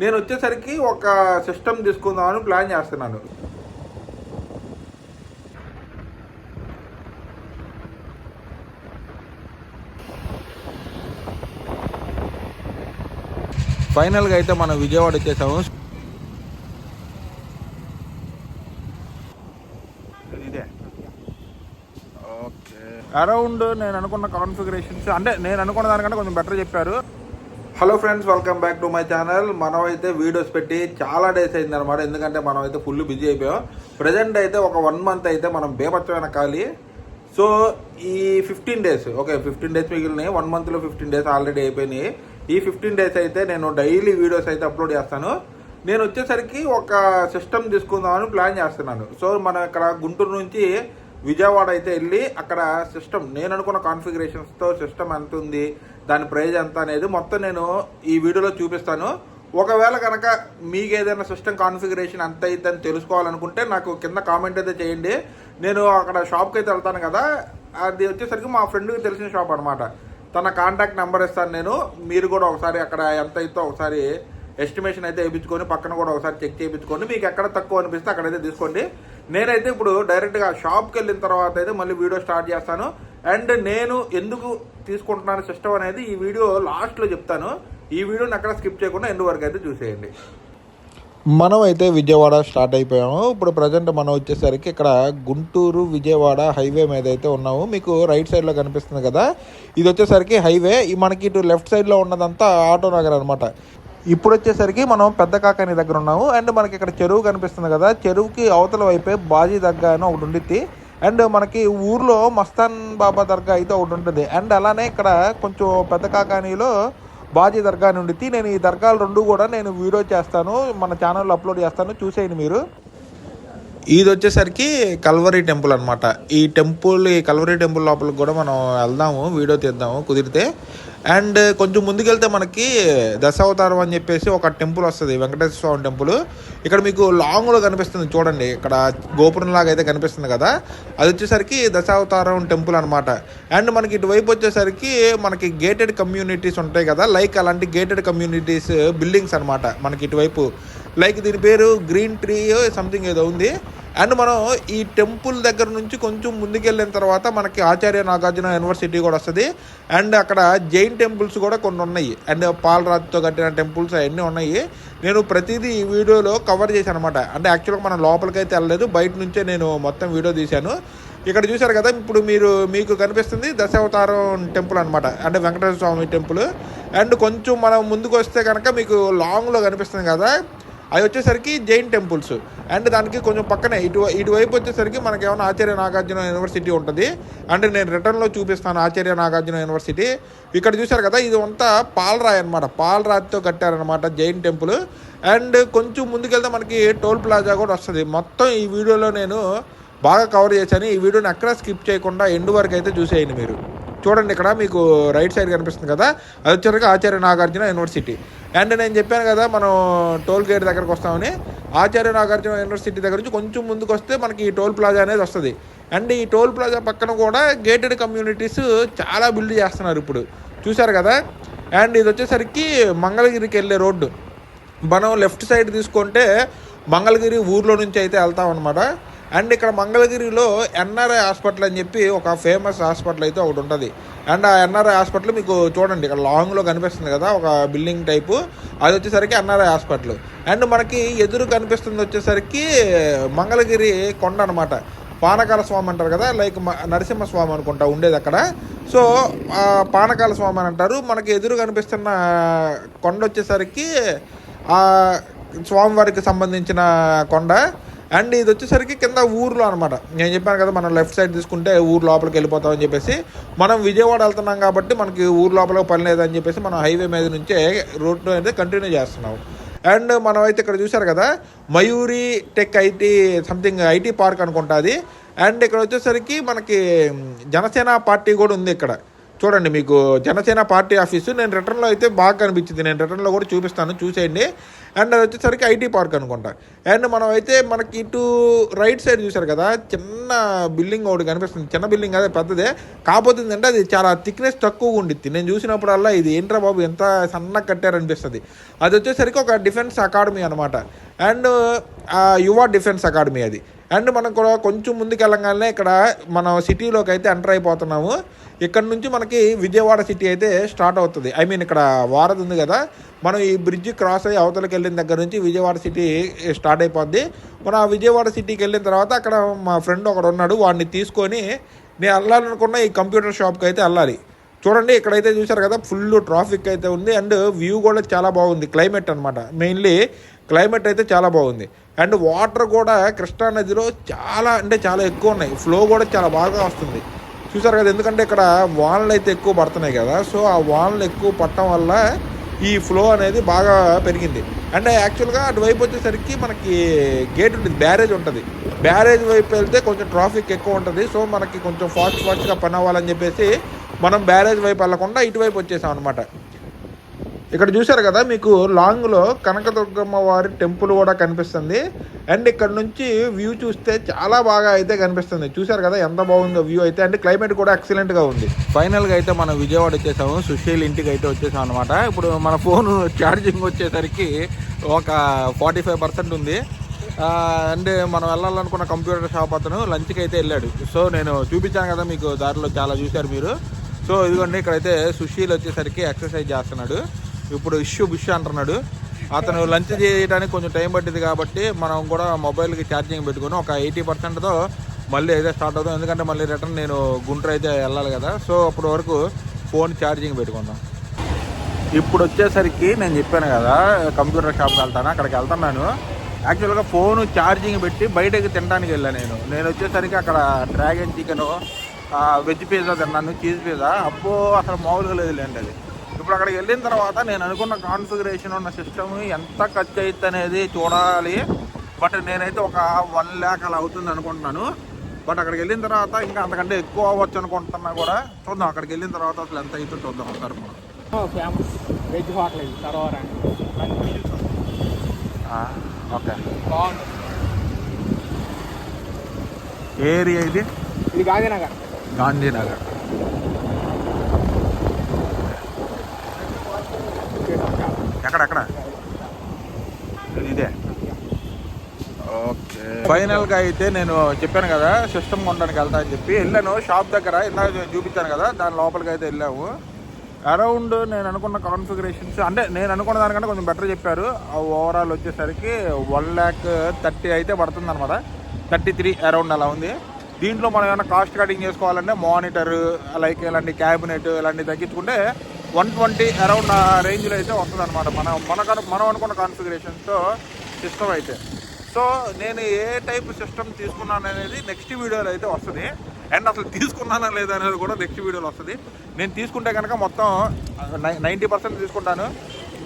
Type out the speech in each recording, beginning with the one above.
నేను వచ్చేసరికి ఒక సిస్టమ్ తీసుకుందామని ప్లాన్ చేస్తున్నాను. ఫైనల్గా అయితే మనం విజయవాడ వచ్చేసాము. ఇదే. ఓకే. అరౌండ్ నేను అనుకున్న కాన్ఫిగరేషన్స్ అంటే నేను అనుకున్న దానికంటే కొంచెం బెటర్ చెప్పారు. Hello friends welcome back to my channel మనం అయితే వీడియోస్ పెట్టి చాలా డేస్ అయింది అనమాట ఎందుకంటే మనం అయితే ఫుల్ బిజీ అయిపోయాం. ప్రజెంట్ అయితే ఒక వన్ మంత్ అయితే మనం బేపచ్చమైన ఖాళీ సో ఈ fifteen days okay fifteen days మిగిలినాయి. One మంత్లో ఫిఫ్టీన్ డేస్ ఆల్రెడీ అయిపోయినాయి. ఈ ఫిఫ్టీన్ డేస్ అయితే నేను డైలీ వీడియోస్ అయితే అప్లోడ్ చేస్తాను. నేను వచ్చేసరికి ఒక సిస్టమ్ తీసుకుందామని ప్లాన్ చేస్తున్నాను. సో మనం ఇక్కడ గుంటూరు నుంచి విజయవాడ అయితే వెళ్ళి అక్కడ సిస్టమ్ నేను అనుకున్న కాన్ఫిగరేషన్స్తో సిస్టమ్ ఎంత ఉంది దాని ప్రైజ్ ఎంత అనేది మొత్తం నేను ఈ వీడియోలో చూపిస్తాను. ఒకవేళ కనుక మీకు ఏదైనా సిస్టమ్ కాన్ఫిగరేషన్ ఎంత అయిద్దని తెలుసుకోవాలనుకుంటే నాకు కింద కామెంట్ అయితే చేయండి. నేను అక్కడ షాప్కి అయితే వెళ్తాను కదా అది వచ్చేసరికి మా ఫ్రెండ్కి తెలిసిన షాప్ అనమాట తన కాంటాక్ట్ నెంబర్ ఇస్తాను నేను. మీరు కూడా ఒకసారి అక్కడ ఎంత అయితో ఒకసారి ఎస్టిమేషన్ అయితే వేయించుకొని పక్కన కూడా ఒకసారి చెక్ చేయించుకోండి మీకు ఎక్కడ తక్కువ అనిపిస్తే అక్కడైతే తీసుకోండి. నేనైతే ఇప్పుడు డైరెక్ట్గా షాప్కి వెళ్ళిన తర్వాత అయితే మళ్ళీ వీడియో స్టార్ట్ చేస్తాను. అండ్ నేను ఎందుకు తీసుకుంటున్నాను సిస్టమ్ అనేది ఈ వీడియో లాస్ట్లో చెప్తాను. ఈ వీడియోని అక్కడ స్కిప్ చేయకుండా ఎండ్ వరకు అయితే చూసేయండి. మనం అయితే విజయవాడ స్టార్ట్ అయిపోయాము. ఇప్పుడు ప్రజెంట్ మనం వచ్చేసరికి ఇక్కడ గుంటూరు విజయవాడ హైవే మీద అయితే ఉన్నాము. మీకు రైట్ సైడ్లో కనిపిస్తుంది కదా? ఇది వచ్చేసరికి హైవే. మనకి ఇటు లెఫ్ట్ సైడ్లో ఉన్నదంతా ఆటో నగర్ అనమాట ఇప్పుడు వచ్చేసరికి మనం పెద్ద కాకాని దగ్గర ఉన్నాము. అండ్ మనకి ఇక్కడ చెరువు కనిపిస్తుంది కదా? చెరువుకి అవతల వైపే బాజీ దగ్గర అని ఒకటి ఉండిద్ది. అండ్ మనకి ఊర్లో మస్తాన్ బాబా దర్గా అయితే ఒకటి ఉంటుంది. అండ్ అలానే ఇక్కడ కొంచెం పెద్ద కాకానీలో బాజీ దర్గా అని నేను ఈ దర్గాలు రెండు కూడా నేను వీడియో చేస్తాను. మన ఛానల్లో అప్లోడ్ చేస్తాను. చూసేయండి మీరు. ఇది వచ్చేసరికి కల్వరీ టెంపుల్ అనమాట ఈ టెంపుల్ ఈ కల్వరీ టెంపుల్ లోపలికి కూడా మనం వెళ్దాము వీడియో తీద్దాము కుదిరితే. అండ్ కొంచెం ముందుకెళ్తే మనకి దశావతారం అని చెప్పేసి ఒక టెంపుల్ వస్తుంది వెంకటేశ్వర స్వామి టెంపుల్. ఇక్కడ మీకు లాంగ్లో కనిపిస్తుంది చూడండి. ఇక్కడ గోపురం లాగా అయితే కనిపిస్తుంది కదా. అది వచ్చేసరికి దశావతారం టెంపుల్ అనమాట అండ్ మనకి ఇటువైపు వచ్చేసరికి మనకి గేటెడ్ కమ్యూనిటీస్ ఉంటాయి కదా. లైక్ అలాంటి గేటెడ్ కమ్యూనిటీస్ బిల్డింగ్స్ అనమాట మనకి ఇటువైపు. లైక్ దీని పేరు గ్రీన్ ట్రీ సంథింగ్ ఏదో ఉంది. అండ్ మనం ఈ టెంపుల్ దగ్గర నుంచి కొంచెం ముందుకెళ్ళిన తర్వాత మనకి ఆచార్య నాగార్జున యూనివర్సిటీ కూడా వస్తుంది. అండ్ అక్కడ జైన్ టెంపుల్స్ కూడా కొన్ని ఉన్నాయి. అండ్ పాలరాతితో కట్టిన టెంపుల్స్ అవన్నీ ఉన్నాయి. నేను ప్రతిదీ ఈ వీడియోలో కవర్ చేశాను అనమాట అంటే యాక్చువల్గా మనం లోపలికైతే వెళ్ళలేదు. బయట నుంచే నేను మొత్తం వీడియో తీశాను. ఇక్కడ చూశారు కదా ఇప్పుడు మీరు మీకు కనిపిస్తుంది దశావతారం టెంపుల్ అనమాట అంటే వెంకటేశ్వర స్వామి టెంపుల్ అండ్ కొంచెం మనం ముందుకు వస్తే కనుక మీకు లాంగ్లో కనిపిస్తుంది కదా. అవి వచ్చేసరికి జైన్ టెంపుల్స్. అండ్ దానికి కొంచెం పక్కనే ఇటు ఇటువైపు వచ్చేసరికి మనకి ఏమైనా ఆచార్య నాగార్జున యూనివర్సిటీ ఉంటుంది. అండ్ నేను రిటర్న్లో చూపిస్తాను ఆచార్య నాగార్జున యూనివర్సిటీ. ఇక్కడ చూశారు కదా ఇది అంతా పాలరాయి అనమాట పాలరాతితో కట్టారనమాట జైన్ టెంపుల్. అండ్ కొంచెం ముందుకెళ్తే మనకి టోల్ ప్లాజా కూడా వస్తుంది. మొత్తం ఈ వీడియోలో నేను బాగా కవర్ చేశాను. ఈ వీడియోని అక్కడ స్కిప్ చేయకుండా ఎండ్ వరకు అయితే చూసేయండి మీరు. చూడండి ఇక్కడ మీకు రైట్ సైడ్ కనిపిస్తుంది కదా. అది వచ్చేసరికి ఆచార్య నాగార్జున యూనివర్సిటీ. అండ్ నేను చెప్పాను కదా మనం టోల్ గేట్ దగ్గరకు వస్తామని. ఆచార్య నాగార్జున యూనివర్సిటీ దగ్గర నుంచి కొంచెం ముందుకు వస్తే మనకి ఈ టోల్ ప్లాజా అనేది వస్తుంది. అండ్ ఈ టోల్ ప్లాజా పక్కన కూడా గేటెడ్ కమ్యూనిటీస్ చాలా బిల్డ్ చేస్తున్నారు ఇప్పుడు. చూశారు కదా? అండ్ ఇది వచ్చేసరికి మంగళగిరికి వెళ్ళే రోడ్డు. మనం లెఫ్ట్ సైడ్ తీసుకుంటే మంగళగిరి ఊర్లో నుంచి అయితే వెళ్తాం అనమాట అండ్ ఇక్కడ మంగళగిరిలో ఎన్ఆర్ఐ హాస్పిటల్ అని చెప్పి ఒక ఫేమస్ హాస్పిటల్ అయితే ఒకటి ఉంటుంది. అండ్ ఆ ఎన్ఆర్ఐ హాస్పిటల్ మీకు చూడండి ఇక్కడ లాంగ్లో కనిపిస్తుంది కదా ఒక బిల్డింగ్ టైపు. అది వచ్చేసరికి ఎన్ఆర్ఐ హాస్పిటల్. అండ్ మనకి ఎదురు కనిపిస్తుంది వచ్చేసరికి మంగళగిరి కొండ అనమాట పానకాల స్వామి అంటారు కదా లైక్ నరసింహస్వామి అనుకుంటా ఉండేది అక్కడ. సో పానకాల స్వామి అని అంటారు. మనకి ఎదురు కనిపిస్తున్న కొండ వచ్చేసరికి ఆ స్వామివారికి సంబంధించిన కొండ. అండ్ ఇది వచ్చేసరికి కింద ఊర్లో అనమాట నేను చెప్పాను కదా మనం లెఫ్ట్ సైడ్ తీసుకుంటే ఊరు లోపలికి వెళ్ళిపోతామని చెప్పేసి మనం విజయవాడ వెళ్తున్నాం కాబట్టి మనకి ఊరు లోపల పని లేదని చెప్పేసి మనం హైవే మీద నుంచే రూట్ అయితే కంటిన్యూ చేస్తున్నాం. అండ్ మనం అయితే ఇక్కడ చూసారు కదా Mayuri tech IT something IT park అనుకుంటుంది అండ్ ఇక్కడ వచ్చేసరికి మనకి జనసేన పార్టీ కూడా ఉంది ఇక్కడ. చూడండి మీకు జనసేన పార్టీ ఆఫీసు నేను రిటర్న్లో అయితే బాగా కనిపించింది. నేను రిటర్న్లో కూడా చూపిస్తాను చూసేయండి. అండ్ అది వచ్చేసరికి ఐటీ పార్క్ అనుకుంటా. అండ్ మనం అయితే మనకి ఇటు రైట్ సైడ్ చూసారు కదా చిన్న బిల్డింగ్ ఒకటి కనిపిస్తుంది. చిన్న బిల్డింగ్ అదే పెద్దదే. కాకపోతే ఏంటంటే అది చాలా థిక్నెస్ తక్కువగా ఉండిద్ది. నేను చూసినప్పుడల్లా ఇది ఏంట్రా బాబు ఎంత సన్న కట్టారనిపిస్తుంది. అది వచ్చేసరికి ఒక డిఫెన్స్ అకాడమీ అనమాట అండ్ యువ డిఫెన్స్ అకాడమీ అది. అండ్ మనం కూడా కొంచెం ముందుకెళ్ళంగానే ఇక్కడ మన సిటీలోకి అయితే ఎంటర్ అయిపోతున్నాము. ఇక్కడ నుంచి మనకి విజయవాడ సిటీ అయితే స్టార్ట్ అవుతుంది. ఐ మీన్ ఇక్కడ వారధి ఉంది కదా మనం ఈ బ్రిడ్జ్ క్రాస్ అయ్యి అవతలకి వెళ్ళిన దగ్గర నుంచి విజయవాడ సిటీ స్టార్ట్ అయిపోద్ది. మనం ఆ విజయవాడ సిటీకి వెళ్ళిన తర్వాత అక్కడ మా ఫ్రెండ్ ఒకడు ఉన్నాడు వాడిని తీసుకొని నేను వెళ్ళాలనుకున్న ఈ కంప్యూటర్ షాప్కి అయితే వెళ్ళాలి. చూడండి ఇక్కడైతే చూసారు కదా ఫుల్ ట్రాఫిక్ అయితే ఉంది. అండ్ వ్యూ కూడా చాలా బాగుంది క్లైమేట్ అనమాట మెయిన్లీ క్లైమేట్ అయితే చాలా బాగుంది. అండ్ వాటర్ కూడా కృష్ణా నదిలో చాలా అంటే చాలా ఎక్కువ ఉన్నాయి. ఫ్లో కూడా చాలా బాగా వస్తుంది. చూసారు కదా ఎందుకంటే ఇక్కడ వానలు అయితే ఎక్కువ పడుతున్నాయి కదా. సో ఆ వానలు ఎక్కువ పడటం వల్ల ఈ ఫ్లో అనేది బాగా పెరిగింది. అండ్ యాక్చువల్గా అటువైపు వచ్చేసరికి మనకి గేట్ ఉంటుంది బ్యారేజ్ ఉంటుంది. బ్యారేజ్ వైపు వెళ్తే కొంచెం ట్రాఫిక్ ఎక్కువ ఉంటుంది. సో మనకి కొంచెం ఫాస్ట్ ఫాస్ట్గా పని అవ్వాలని చెప్పేసి మనం బ్యారేజ్ వైపు వెళ్ళకుండా ఇటువైపు వచ్చేసాం అనమాట ఇక్కడ చూసారు కదా మీకు లాంగ్లో కనకదుర్గమ్మ వారి టెంపుల్ కూడా కనిపిస్తుంది. అండ్ ఇక్కడ నుంచి వ్యూ చూస్తే చాలా బాగా అయితే కనిపిస్తుంది. చూసారు కదా ఎంత బాగుందో వ్యూ అయితే. అండ్ క్లైమేట్ కూడా ఎక్సలెంట్గా ఉంది. ఫైనల్గా అయితే మనం విజయవాడ వచ్చేసాము. సుశీల్ ఇంటికి అయితే వచ్చేసాం అనమాట ఇప్పుడు మన ఫోన్ ఛార్జింగ్ వచ్చేసరికి ఒక ఫార్టీ ఫైవ్ పర్సెంట్ ఉంది అండ్ మనం వెళ్ళాలనుకున్న కంప్యూటర్ షాప్ అతను లంచ్కి అయితే వెళ్ళాడు. సో నేను చూపించాను కదా మీకు దారిలో చాలా చూశారు మీరు. సో ఇదిగోండి ఇక్కడైతే సుశీల్ వచ్చేసరికి ఎక్సర్సైజ్ చేస్తున్నాడు. ఇప్పుడు ఇష్యూ బిష్యూ అంటున్నాడు. అతను లంచ్ చేయడానికి కొంచెం టైం పట్టింది కాబట్టి మనం కూడా మొబైల్కి ఛార్జింగ్ పెట్టుకుని ఒక ఎయిటీ పర్సెంట్తో మళ్ళీ అయితే స్టార్ట్ అవుతాం ఎందుకంటే మళ్ళీ రిటర్న్ నేను గుంటూరు అయితే వెళ్ళాలి కదా. సో అప్పటి వరకు ఫోన్ ఛార్జింగ్ పెట్టుకుందాం. ఇప్పుడు వచ్చేసరికి నేను చెప్పాను కదా కంప్యూటర్ షాప్కి వెళ్తాను అక్కడికి వెళ్తున్నాను. యాక్చువల్గా ఫోన్ ఛార్జింగ్ పెట్టి బయటకి తినడానికి వెళ్ళాను నేను. నేను వచ్చేసరికి అక్కడ డ్రాగన్ చికెను వెజ్ పిజ్జా తిన్నాను చీజ్ పిజ్జా. అబ్బో అసలు మామూలుగా లేదు లేండి అది. ఇప్పుడు అక్కడికి వెళ్ళిన తర్వాత నేను అనుకున్న కాన్ఫిగరేషన్ ఉన్న సిస్టమ్ ఎంత ఖర్చు అవుతుంది అనేది చూడాలి. బట్ నేనైతే ఒక వన్ ల్యాక్ అలా అవుతుంది అనుకుంటున్నాను. బట్ అక్కడికి వెళ్ళిన తర్వాత ఇంకా అంతకంటే ఎక్కువ అవ్వచ్చు అనుకుంటున్నా కూడా. చూద్దాం అక్కడికి వెళ్ళిన తర్వాత అసలు ఎంత అవుతుందో చూద్దాం ఒకసారి మనం. ఫేమస్ వెజ్ హోటల్ ఇది సరోవర్ అని ఓకే. ఏరియా ఇది? ఇది గాంధీనగర్. గాంధీనగర్. ఎక్కడెక్కడ ఇదే. ఓకే. ఫైనల్గా అయితే నేను చెప్పాను కదా సిస్టమ్ కొనడానికి వెళ్తా అని చెప్పి వెళ్ళాను. షాప్ దగ్గర ఇందాక చూపించాను కదా దాని లోపలికి అయితే వెళ్ళాము అరౌండ్ నేను అనుకున్న కాన్ఫిగరేషన్స్ అంటే నేను అనుకున్న దానికంటే కొంచెం బెటర్ చెప్పారు. ఓవరాల్ వచ్చేసరికి వన్ ల్యాక్ థర్టీ అయితే పడుతుంది అనమాట థర్టీ త్రీ అరౌండ్ అలా ఉంది. దీంట్లో మనం ఏమైనా కాస్ట్ కటింగ్ చేసుకోవాలంటే మానిటర్ లైక్ ఇలాంటి క్యాబినెట్ ఇలాంటివి తగ్గించుకుంటే వన్ ట్వంటీ అరౌండ్ ఆ రేంజ్లో అయితే వస్తుంది అనమాట మనం మన మనం అనుకున్న కాన్ఫిగరేషన్తో సిస్టమ్ అయితే. సో నేను ఏ టైప్ సిస్టమ్ తీసుకున్నాను అనేది నెక్స్ట్ వీడియోలో అయితే వస్తుంది. అండ్ అసలు తీసుకున్నానా లేదా అనేది కూడా నెక్స్ట్ వీడియోలో వస్తుంది. నేను తీసుకుంటే కనుక మొత్తం నైంటీ పర్సెంట్ తీసుకుంటాను.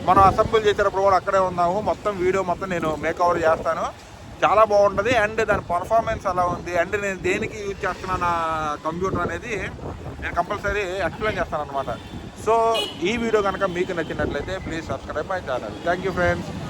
మనం అసెంబ్ల్ చేసేటప్పుడు కూడా అక్కడే ఉన్నాము. మొత్తం వీడియో మొత్తం నేను మేకవర్ చేస్తాను. చాలా బాగుంటుంది. అండ్ దాని పర్ఫార్మెన్స్ అలా ఉంది? అండ్ నేను దేనికి యూజ్ చేస్తున్నా నా కంప్యూటర్ అనేది నేను కంపల్సరీ ఎక్స్ప్లెయిన్ చేస్తాను అనమాట సో ఈ వీడియో కనుక మీకు నచ్చినట్లయితే please subscribe my channel thank you friends